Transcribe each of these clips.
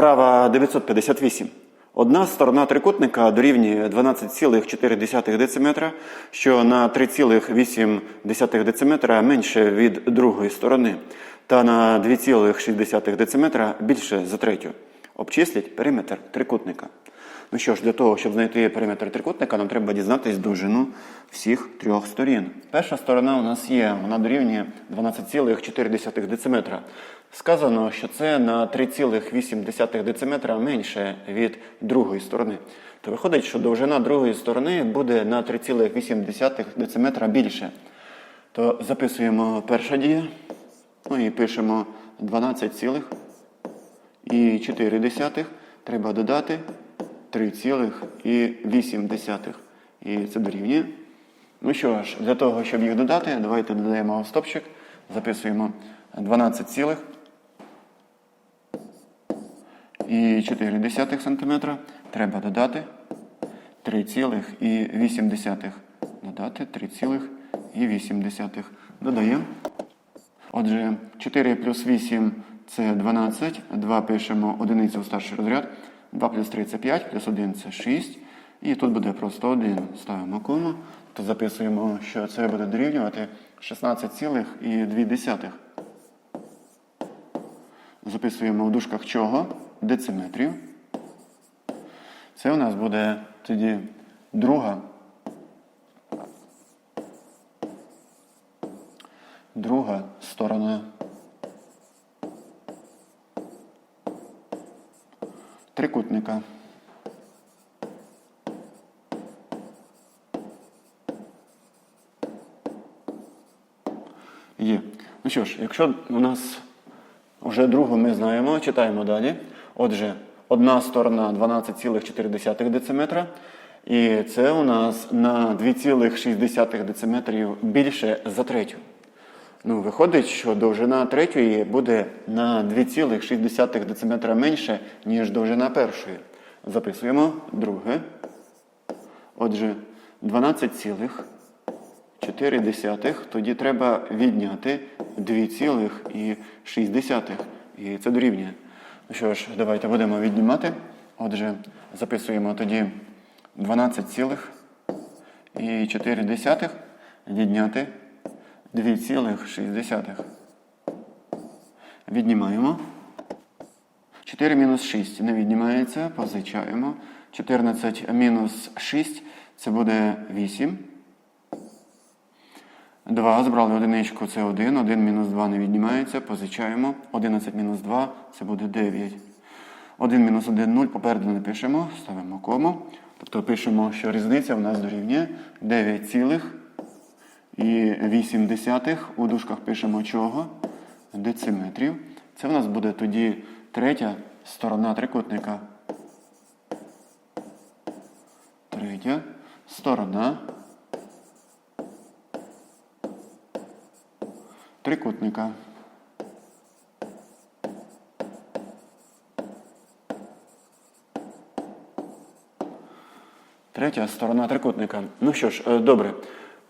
Вправа 958. Одна сторона трикутника дорівнює 12,4 дециметра, що на 3,8 дециметра менше від другої сторони, та на 2,6 дециметра більше за третю. Обчисліть периметр трикутника. Ну що ж, для того, щоб знайти периметр трикутника, нам треба дізнатись довжину всіх трьох сторін. Перша сторона у нас є, вона дорівнює 12,4 дециметра. Сказано, що це на 3,8 дециметра менше від другої сторони. То виходить, що довжина другої сторони буде на 3,8 дециметра більше. То записуємо перша дія. Ну і пишемо 12,4. Треба додати 3,8. І це дорівнює. Ну що ж, для того, щоб їх додати, давайте додаємо стопчик. Записуємо 12 цілих і 4 см. Треба додати 3,8. Додати 3,8. Додаємо. Отже, 4 плюс 8 це 12. 2 пишемо одиницю в старший розряд. 2 плюс 3 це 5, плюс 1 це 6. І тут буде просто 1. Ставимо кому. То записуємо, що це буде дорівнювати 16,2. Записуємо в дужках чого? Дециметрів. Це у нас буде тоді друга. Друга сторона трикутника. Є. Ну що ж, якщо у нас вже другу ми знаємо, читаємо далі. Отже, одна сторона 12,4 дециметра. І це у нас на 2,6 дециметрів більше за третю. Ну, виходить, що довжина третьої буде на 2,6 дециметра менше, ніж довжина першої. Записуємо друге. Отже, 12,4. Тоді треба відняти 2,6. І це дорівнює. Ну що ж, давайте будемо віднімати. Отже, записуємо тоді 12,4 відняти 2,6. Віднімаємо. 4 мінус 6 не віднімається, позичаємо. 14 мінус 6 це буде 8. 2 збрали одиничку, це 1. 1 мінус 2 не віднімається, позичаємо. 11 мінус 2 це буде 9. 1 мінус 1 0. Попереду не пишемо, ставимо кому. Тобто пишемо, що різниця в нас дорівнює 9 цілих і 8 десятих. У дужках пишемо чого? Дециметрів. Це в нас буде тоді третя сторона трикутника. Третя сторона трикутника. Третя сторона трикутника. Ну що ж, е, добре.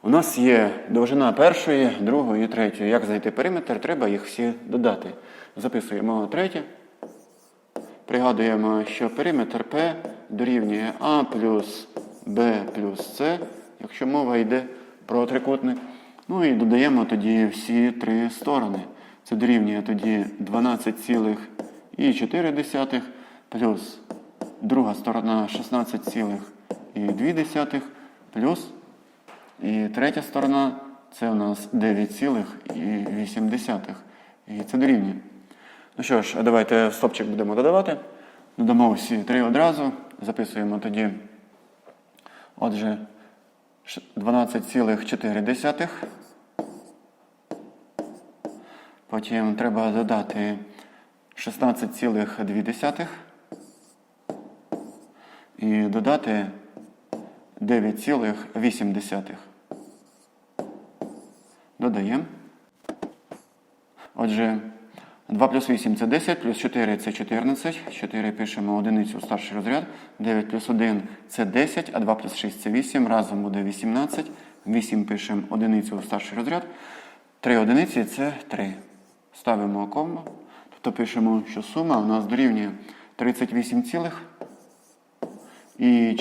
У нас є довжина першої, другої третьої. Як знайти периметр, треба їх всі додати. Записуємо третє. Пригадуємо, що периметр P дорівнює А плюс Б плюс С, якщо мова йде про трикутник. Ну і додаємо тоді всі три сторони. Це дорівнює тоді 12,4 плюс друга сторона 16,2 плюс і третя сторона це у нас 9,8. І це дорівнює. Ну що ж, давайте стопчик будемо додавати. Додамо всі три одразу. Записуємо тоді. Отже, 12,4. Потім треба додати 16,2 і додати 9,8. Додаємо. Отже, 2 плюс 8 це 10, плюс 4 це 14. 4 пишемо одиницю у старший розряд. 9 плюс 1 це 10, а 2 плюс 6 це 8. Разом буде 18. 8 пишемо одиницю у старший розряд. 3 одиниці це 3. Ставимо кому. Тобто пишемо, що сума у нас дорівнює 38,4. І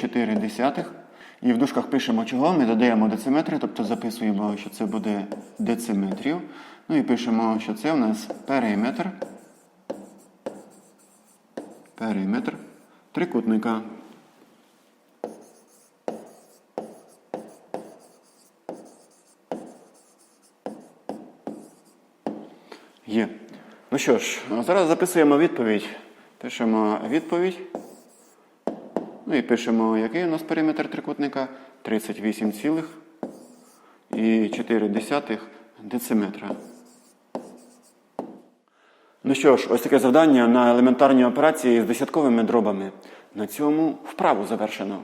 в дужках пишемо чого, ми додаємо дециметри, тобто записуємо, що це буде дециметрів. Ну і пишемо, що це у нас периметр. Периметр трикутника. Є. Ну що ж, зараз записуємо відповідь. Пишемо відповідь. Ну і пишемо, який у нас периметр трикутника? 38,4 дециметра. Ну що ж, ось таке завдання на елементарні операції з десятковими дробами. На цьому вправу завершено.